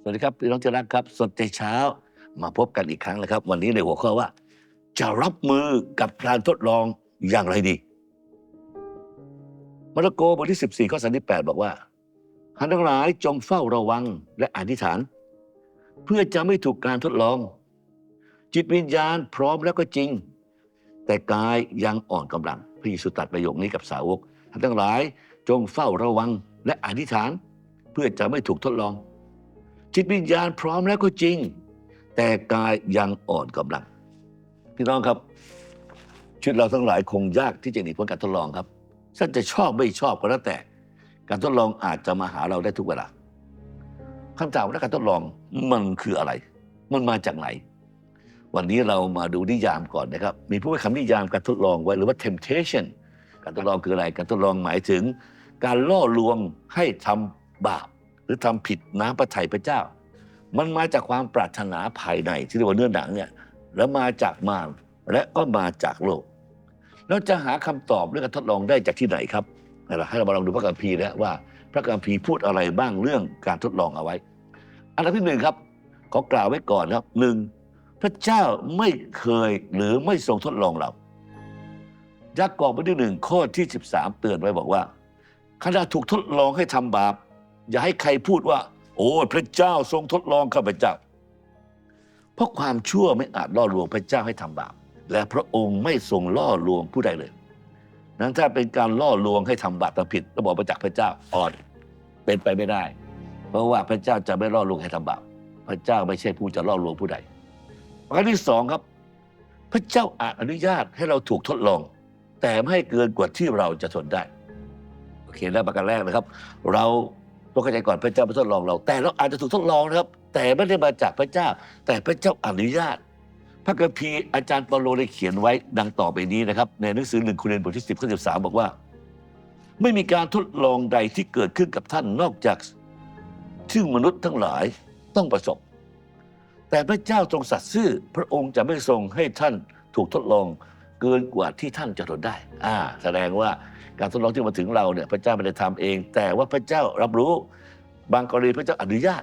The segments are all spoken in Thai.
สวัสดีครับพี่น้องที่รักครับ สดใจเช้ามาพบกันอีกครั้งแล้วครับ วันนี้ในหัวข้อว่า จะรับมือกับการทดลองอย่างไรดีมาระโกบทที่ 14ข้อ38 บอกว่าท่านทั้งหลายจงเฝ้าระวังและอธิษฐาน เพื่อจะไม่ถูกการทดลอง จิตวิญญาณพร้อมแล้วก็จริง แต่กายยังอ่อนกำลังพระเยซูตรัสประโยคนี้กับสาวกท่านทั้งหลายจงเฝ้าระวังและอธิษฐาน เพื่อจะไม่ถูกทดลอง จิตวิญญาณพร้อมแล้วก็จริง แต่กายยังอ่อนกำลัง พี่น้องครับชีวิตเราทั้งหลายคงยากที่จะหนีพ้นการทดลองครับท่านจะชอบไม่ชอบก็แล้วแต่ การทดลองอาจจะมาหาเราได้ทุกเวลาคำถามว่าการทดลองมันคืออะไร มันมาจากไหน วันนี้เรามาดูนิยามก่อนนะครับ มีผู้ให้คำนิยามการทดลองไว้หรือว่า temptation การทดลองคืออะไร การทดลองหมายถึง การล่อลวงให้ทำบาป รือทำผิดน้ำพระทัยพระเจ้า มันมาจากความปรารถนาภายในที่เรียกว่าเนื้อหนังเนี่ยแล้วมาจากมารและก็มาจากโลกเราจะหาคำตอบเรื่องการทดลองได้จากที่ไหนครับให้เรามาลองดูพระคัมภีร์นะว่า พระคัมภีร์พูดอะไรบ้างเรื่องการทดลองเอาไว้ อันดับที่หนึ่งครับขอกล่าวไว้ก่อนครับหนึ่งพระเจ้าไม่เคยหรือไม่ทรงทดลองเรายากอบบทที่หนึ่งข้อที่ 13 เตือนไว้บอกว่าขณะถูกทดลองให้ทำบาป อย่าให้ใครพูดว่า โอ้พระเจ้าทรงทดลองข้าพเจ้า เพราะความชั่วไม่อาจล่อลวงพระเจ้าให้ทำบาปและพระองค์ไม่ทรงล่อลวงผู้ใดเลย นั้นถ้าเป็นการล่อลวงให้ทำบาปทำผิดระบอกมาจากพระเจ้าอ่อนเป็นไปไม่ได้ เพราะว่าพระเจ้าจะไม่ล่อลวงให้ทำบาปพระเจ้าไม่ใช่ผู้จะล่อลวงผู้ใดประการที่สองครับ พระเจ้าอาจอนุญาตให้เราถูกทดลอง แต่ไม่ให้เกินกว่าที่เราจะทนได้โอเคแล้วประการแรกนะครับ เรา ต้องเข้าใจก่อนพระเจ้าไม่ทดลองเรา แต่เราอาจจะถูกทดลองนะครับ แต่ไม่ได้มาจากพระเจ้า แต่พระเจ้าอนุญาต พระคัมภีร์อาจารย์เปาโลได้เขียนไว้ดังต่อไปนี้นะครับในหนังสือหนึ่งคุเรนบทที่สิบข้อสิบสามบอกว่า ไม่มีการทดลองใดที่เกิดขึ้นกับท่านนอกจากที่มนุษย์ทั้งหลายต้องประสบ แต่พระเจ้าทรงสัตย์ซื่อพระองค์จะไม่ทรงให้ท่านถูกทดลอง เกินกว่าที่ท่านจะทนได้ อ่า แสดงว่าการทดลองที่มาถึงเราเนี่ยพระเจ้าไม่ได้ทำเอง แต่ว่าพระเจ้ารับรู้ บางกรณีพระเจ้าอนุญาต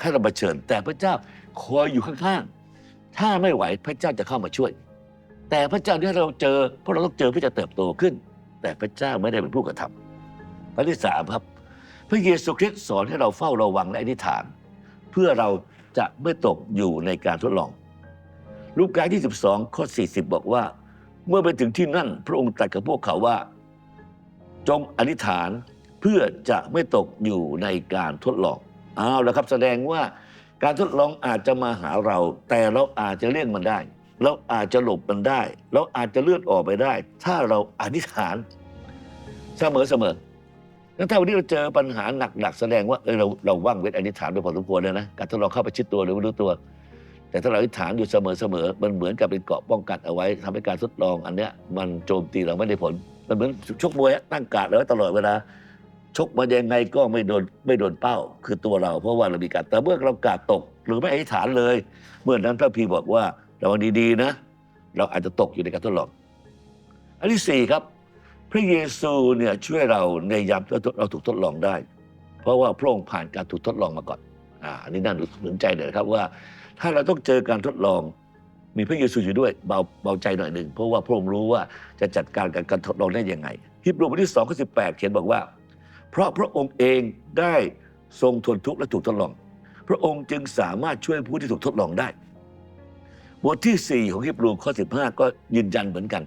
ให้เราเผชิญ แต่พระเจ้าคอยอยู่ข้างๆ ถ้าไม่ไหวพระเจ้าจะเข้ามาช่วย แต่พระเจ้าที่เราเจอเพราะเราต้องเจอเพื่อจะเติบโตขึ้น แต่พระเจ้าไม่ได้เป็นผู้กระทำข้อที่สามครับ พระเยซูคริสต์สอนให้เราเฝ้าระวังและอธิษฐาน เพื่อเราจะไม่ตกอยู่ในการทดลอง ลูกกาที่12ข้อ40 บอกว่า เมื่อไปถึงที่นั่น พระองค์ตรัสกับพวกเขาว่า จงอธิษฐานเพื่อจะไม่ตกอยู่ในการทดลองเอาแล้วครับแสดงว่าการทดลองอาจจะมาหาเรา แต่เราอาจจะเลี่ยงมันได้ เราอาจจะหลบมันได้ เราอาจจะเลื่อนออกไปได้ ถ้าเราอธิษฐานเสมอเสมองั้นถ้าวันนี้เราเจอปัญหาหนักๆแสดงว่าเออเราเราว่างเว้นอธิษฐานไปพอสมควรเลยนะการทดลองเข้าไปชิดตัวหรือไม่รู้ตัว แต่ถ้าเราอธิษฐานอยู่เสมอๆ มันเหมือนกับเป็นเกราะป้องกันเอาไว้ทำให้การทดลองอันเนี้ยมันโจมตีเราไม่ได้ผล มันเหมือนชกมวยอะตั้งการ์ดเอาไว้ตลอดเวลาชกมายังไงก็ไม่โดนไม่โดนเป้า คือตัวเรา เพราะว่าเรามีการแต่เมื่อเรากาดตก หรือไม่อธิษฐานเลย เมื่อนั้นพระพีบอกว่าระวังดีๆนะ เราอาจจะตกอยู่ในการทดลอง อันที่สี่ครับ พระเยซูเนี่ยช่วยเราในยามที่เราถูกทดลองได้ เพราะว่าพระองค์ผ่านการถูกทดลองมาก่อนอ่าอันนี้น่าสนใจเลยครับว่า ถ้าเราต้องเจอการทดลอง มีพระเยซูอยู่ด้วยเบาเบาใจหน่อยหนึ่งเพราะว่าพระองค์รู้ว่าจะจัดการกับการทดลองได้ยังไงฮิบรูบทที่สองข้อสิเขียนบอกว่า เพราะพระองค์เองได้ทรงทนทุกข์และถูกทดลอง พระองค์จึงสามารถช่วยผู้ที่ถูกทดลองได้ บทที่ 4 ของฮิบรูข้อ 15 ก็ยืนยันเหมือนกัน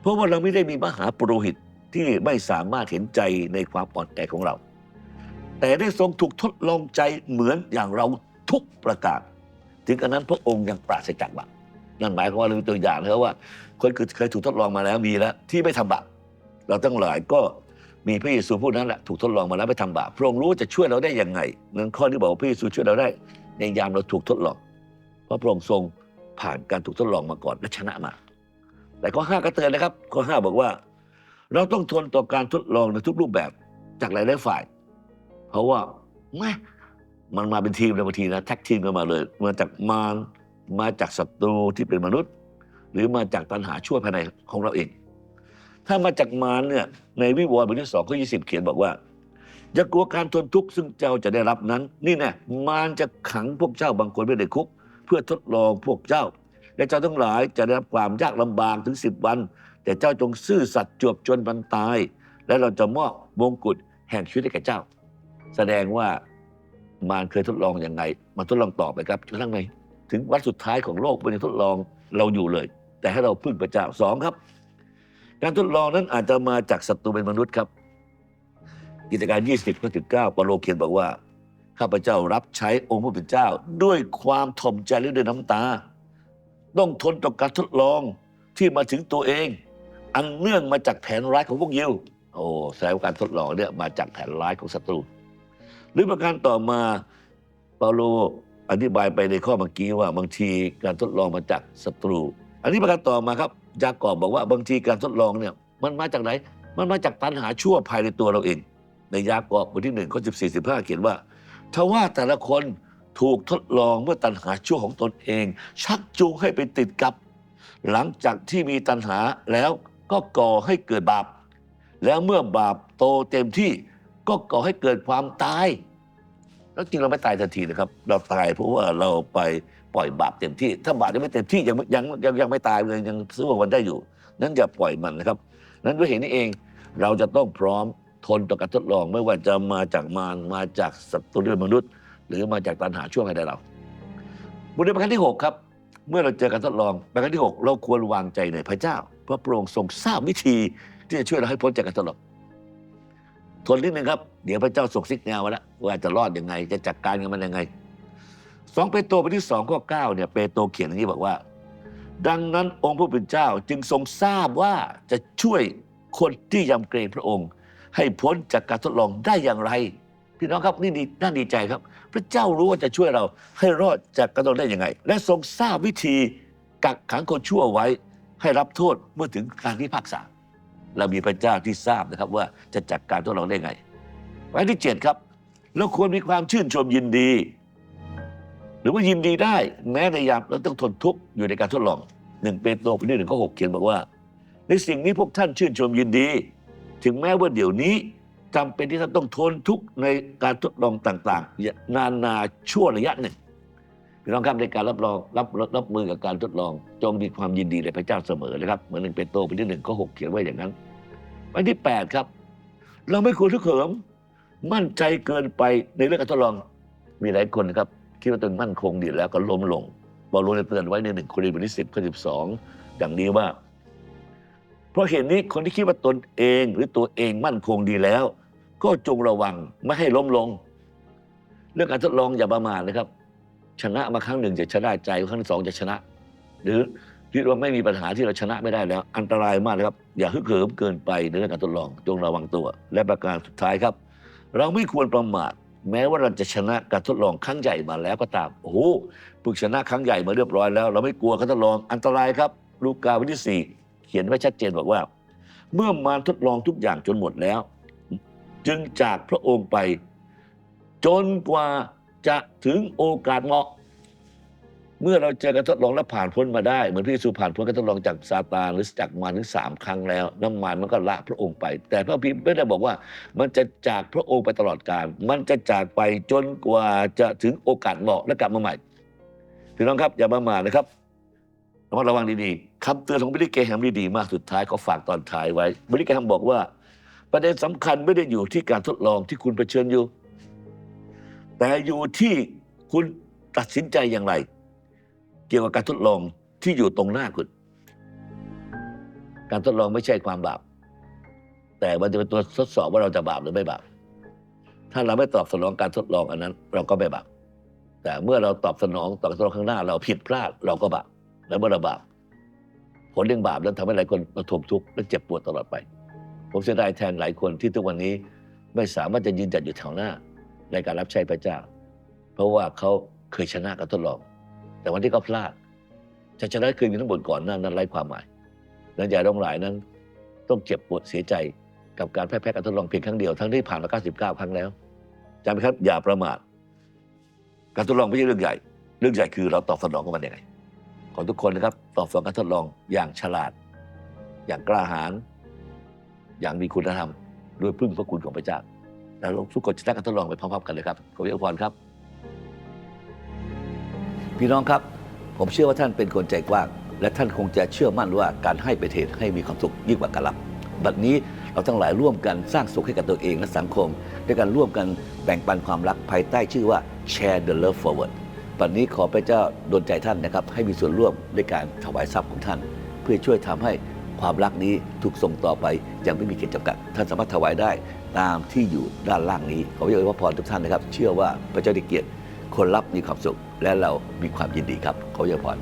เพราะว่าเราไม่ได้มีมหาปรหิตที่ไม่สามารถเห็นใจในความอ่อนแอของเรา แต่ได้ทรงถูกทดลองใจเหมือนอย่างเราทุกประการ ถึงกระนั้นพระองค์ยังปราศจากบาปนั่นหมายความว่าเรามีตัวอย่างนะครับว่า คนเคยถูกทดลองมาแล้วมีแล้วที่ไม่ทำบาปเราทั้งหลายก็มีพระเยซูผู้นั้นแหละถูกทดลองมาแล้วไม่ทำบาปพระองค์รู้จะช่วยเราได้ยังไงนั้นข้อที่บอกว่าพระเยซูช่วยเราได้ ในยามเราถูกทดลอง เพราะพระองค์ทรงผ่านการถูกทดลองมาก่อนและชนะมา แต่ข้อห้าก็เตือนนะครับ ข้อห้าบอกว่า เราต้องทนต่อการทดลองในทุกรูปแบบจากหลายๆฝ่าย เพราะว่าแม่ มันมาเป็นทีมเลยบางทีนะแท็กทีมกันมาเลย มาจากมารมาจากศัตรูที่เป็นมนุษย์ หรือมาจากปัญหาชั่วภายในของเราเอง ถ้ามาจากมารเนี่ยในวิวรณ์บทที่สองข้อยี่สิบเขียนบอกว่าอย่ากลัวการทนทุกข์ซึ่งเจ้าจะได้รับนั้น นี่แน่มารจะขังพวกเจ้าบางคนไว้ในคุก เพื่อทดลองพวกเจ้า และเจ้าทั้งหลายจะได้รับความยากลำบากถึงสิบวัน แต่เจ้าจงซื่อสัตย์จวบจนวันตาย และเราจะมอบมงกุฎแห่งชีวิตให้แก่เจ้า แสดงว่า มารเคยทดลองอยังไง มาทดลองต่อไปครับจนกระทั่งในถึงวันสุดท้ายของโลกมันยังทดลองเราอยู่เลย แต่ให้เราพึ่งพระเจ้าสองครับ การทดลองนั้นอาจจะมาจากศัตรูเป็นมนุษย์ครับ กิจการ 20ข้อถึง9ปาโลเขียนบอกว่าข้าพเจ้ารับใช้องค์พระผู้เป็นเจ้า ด้วยความถ่อมใจและด้วยน้ำตา ต้องทนต่อการทดลองที่มาถึงตัวเอง อันเนื่องมาจากแผนร้ายของพวกยิวโอ้แสดงว่าการทดลองเนี่ยมาจากแผนร้ายของศัตรู หรือประการต่อมาเปาโลอธิบายไปในข้อเมื่อกี้ว่าบางทีการทดลองมาจากศัตรู อันนี้ประการต่อมาครับยากอบบอกว่าบางทีการทดลองเนี่ยมันมาจากไหน มันมาจากตัณหาชั่วภายในตัวเราเอง ในยากอบบทที่หนึ่งข้อสิบสี่สิบห้าเขียนว่าถ้าว่าแต่ละคนถูกทดลองเมื่อตัณหาชั่วของตนเอง ชักจูงให้ไปติดกับ หลังจากที่มีตัณหาแล้วก็ก่อให้เกิดบาป แล้วเมื่อบาปโตเต็มที่ ก็ก่อให้เกิดความตาย แล้วจริงเราไม่ตายทันทีนะครับ เราตายเพราะว่าเราไปปล่อยบาปเต็มที่ ถ้าบาปยังไม่เต็มที่ยังยังยังยังไม่ตายเลยยังสู้กับมันได้อยู่ นั้นอย่าปล่อยมันนะครับ นั้นด้วยเหตุนี้เองเราจะต้องพร้อมทนต่อการทดลองไม่ว่าจะมาจากมารมาจากศัตรูด้วยมนุษย์ หรือมาจากตัณหาช่วงใดเราบทเรียนประการที่ 6 ครับ เมื่อเราเจอการทดลองประการที่ 6 เราควรวางใจในพระเจ้าเพราะพระองค์ทรงทราบวิธีที่จะช่วยเราให้พ้นจากการทดลอง ทนนิดนึงครับ เดี๋ยวพระเจ้าส่งซิกแนวมาแล้วว่าจะรอดยังไง จะจัดการกับมันยังไงสองเปโตรบทที่สองข้อเก้าเนี่ยเปโตรเขียนอย่างนี้บอกว่า ดังนั้นองค์พระผู้เป็นเจ้าจึงทรงทราบว่าจะช่วยคนที่ยำเกรงพระองค์ ให้พ้นจากการทดลองได้อย่างไร พี่น้องครับนี่ดีน่าดีใจครับ พระเจ้ารู้ว่าจะช่วยเราให้รอดจากการทดลองได้ยังไงและทรงทราบวิธีกักขังคนชั่วไว้ ให้รับโทษเมื่อถึงการพิพากษา เรามีพระเจ้าที่ทราบนะครับว่าจะจัดการทดลองได้ไงประการที่เจ็ดครับ เราควรมีความชื่นชมยินดี หรือว่ายินดีได้ แม้ในยามเราต้องทนทุกข์อยู่ในการทดลองหนึ่งเปโตรบทที่หนึ่งข้อหกเขียนบอกว่า ในสิ่งนี้พวกท่านชื่นชมยินดี ถึงแม้ว่าเดี๋ยวนี้จำเป็นที่ท่านต้องทนทุกข์ในการทดลองต่าง ๆ นานาชั่วระยะหนึ่ง พี่น้องครับในการรับรองรับรับรบมือกับการทดลอง จงมีความยินดีในพระเจ้าเสมอเลยครับเหมือนหนึ่งเปโตรบทที่หนึ่งข้อหกเขียนไว้อย่างนั้นอันที่แปดครับ เราไม่ควรทุกเขิมมั่นใจเกินไปในเรื่องการทดลอง มีหลายคนนะครับคิดว่าตนมั่นคงดีแล้วก็ล้มลงบอลลได้เตือนไว้ในหนึ่งโครินธ์บทที่สิบข้อสิบสองอย่างนี้ว่า เพราะเหตุนี้คนที่คิดว่าตนเองหรือตัวเองมั่นคงดีแล้ว ก็จงระวังไม่ให้ล้มลง เรื่องการทดลองอย่าประมาทนะครับ ชนะมาครั้งหนึ่งจะชนะใจครั้งที่สองจะชนะ หรือคิดว่าไม่มีปัญหาที่เราชนะไม่ได้แล้ว อันตรายมากนะครับ อย่าฮึกเหิมเกินไปในเรื่องการทดลองจงระวังตัว และประการสุดท้ายครับ เราไม่ควรประมาทแม้ว่าเราจะชนะการทดลองครั้งใหญ่มาแล้วก็ตามโอ้โหฝึกชนะครั้งใหญ่มาเรียบร้อยแล้ว เราไม่กลัวการทดลองอันตรายครับ ลูกาบทที่สี่เขียนไว้ชัดเจนบอกว่า เมื่อมารทดลองทุกอย่างจนหมดแล้ว จึงจากพระองค์ไป จนกว่า จะถึงโอกาสเหมาะ เมื่อเราเจอการทดลองและผ่านพ้นมาได้ เหมือนพระเยซูผ่านพ้นการทดลองจากซาตานหรือจากมารถึงสามครั้งแล้วน้ำมันมันก็ละพระองค์ไป แต่พระพิมพ์ไม่ได้บอกว่า มันจะจากพระองค์ไปตลอดกาลมันจะจากไปจนกว่าจะถึงโอกาสเหมาะและกลับมาใหม่พี่น้องครับอย่าประมาทนะครับระมัดระวังดีๆคำเตือนของบริเกแฮมนี่ดีมากสุดท้ายเขาฝากตอนท้ายไว้บริเกแฮมบอกว่า ประเด็นสำคัญไม่ได้อยู่ที่การทดลองที่คุณเผชิญอยู่ แต่อยู่ที่คุณตัดสินใจอย่างไร เกี่ยวกับการทดลองที่อยู่ตรงหน้าคุณ การทดลองไม่ใช่ความบาป แต่มันจะเป็นตัวทดสอบว่าเราจะบาปหรือไม่บาป ถ้าเราไม่ตอบสนองการทดลองอันนั้น เราก็ไม่บาป แต่เมื่อเราตอบสนองต่อการทดลองข้างหน้า เราผิดพลาดเราก็บาป และเมื่อเราบาปผลเรื่องบาปนั้นทำให้หลายคนประทมทุกข์และเจ็บปวดตลอดไป ผมเสียดายแทนหลายคนที่ทุกวันนี้ไม่สามารถจะยืนจัดอยู่แถวหน้า ในการรับใช้พระเจ้า เพราะว่าเขาเคยชนะการทดลอง แต่วันที่เขาพลาดจะชนะคืนทั้งหมดก่อนหน้านั้นไร้ความหมายนั้นอย่าต้องหลายนั้น ต้องเจ็บปวดเสียใจกับการแพ้แพ้การทดลองเพียงครั้งเดียวทั้งที่ผ่านมา 99 ครั้งแล้วจำไหมครับอย่าประมาทการทดลองไม่ใช่เรื่องใหญ่ เรื่องใหญ่คือเราตอบสนองกับมันยังไงขอทุกคนนะครับตอบสนองการทดลองอย่างฉลาด อย่างกล้าหาญอย่างมีคุณธรรมด้วยพึ่งพระคุณของพระเจ้า เราทุกคนจะได้การทดลองไปพร้อมๆกันเลยครับขออวยพรครับ พี่น้องครับ ผมเชื่อว่าท่านเป็นคนใจกว้าง และท่านคงจะเชื่อมั่นว่าการให้เป็นเหตุให้มีความสุขยิ่งกว่าการรับบัดนี้เราทั้งหลายร่วมกันสร้างสุขให้กับตัวเองและสังคม ด้วยการร่วมกันแบ่งปันความรักภายใต้ชื่อว่า Share the Love Forward บัดนี้ขอพระเจ้าดลใจท่านนะครับ ให้มีส่วนร่วมด้วยการถวายทรัพย์ของท่าน เพื่อช่วยทำให้ความรักนี้ถูกส่งต่อไปอย่างไม่มีเขีดจำกัด ท่านสามารถถวายได้ ตามที่อยู่ด้านล่างนี้ ขอพระเจ้าอวยพรทุกท่านนะครับ เชื่อว่าพระเจ้าได้เกียรติคนรับมีความสุข และเรามีความยินดีครับ ขอพระเจ้าอวยพร